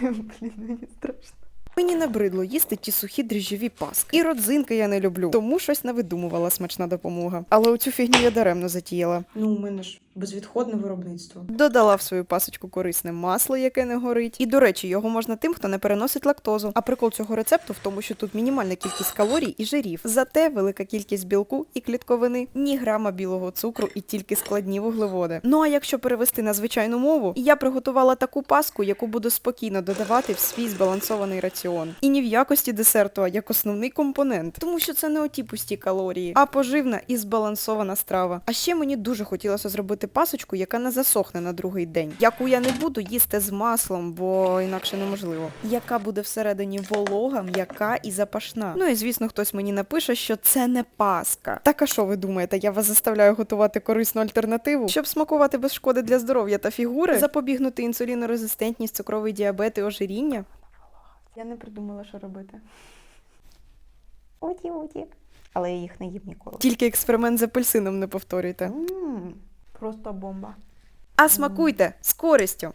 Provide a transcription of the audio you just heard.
Блін, мені страшно. Мені набридло їсти ті сухі дріжджові паски. І родзинки я не люблю, тому щось навидумувала смачна допомога. Але оцю фігню я даремно затіяла. Ну, у мене ж безвідходне виробництво. Додала в свою пасочку корисне масло, яке не горить. І до речі, його можна тим, хто не переносить лактозу. А прикол цього рецепту в тому, що тут мінімальна кількість калорій і жирів. Зате велика кількість білку і клітковини, ні грама білого цукру і тільки складні вуглеводи. Ну а якщо перевести на звичайну мову, я приготувала таку паску, яку буду спокійно додавати в свій збалансований раціон. І ні в якості десерту, а як основний компонент, тому що це не оті пусті калорії, а поживна і збалансована страва. А ще мені дуже хотілося зробити пасочку, яка не засохне на другий день, яку я не буду їсти з маслом, бо інакше неможливо. Яка буде всередині волога, м'яка і запашна. Ну і звісно, хтось мені напише, що це не паска. Так а що ви думаєте? Я вас заставляю готувати корисну альтернативу, щоб смакувати без шкоди для здоров'я та фігури, запобігнути інсулінорезистентність, цукровий діабет і ожиріння? Я не придумала, що робити. Уті-уті. Але я їх не їм ніколи. Тільки експеримент з апельсином не повторюйте. М, Просто бомба. А смакуйте з користю!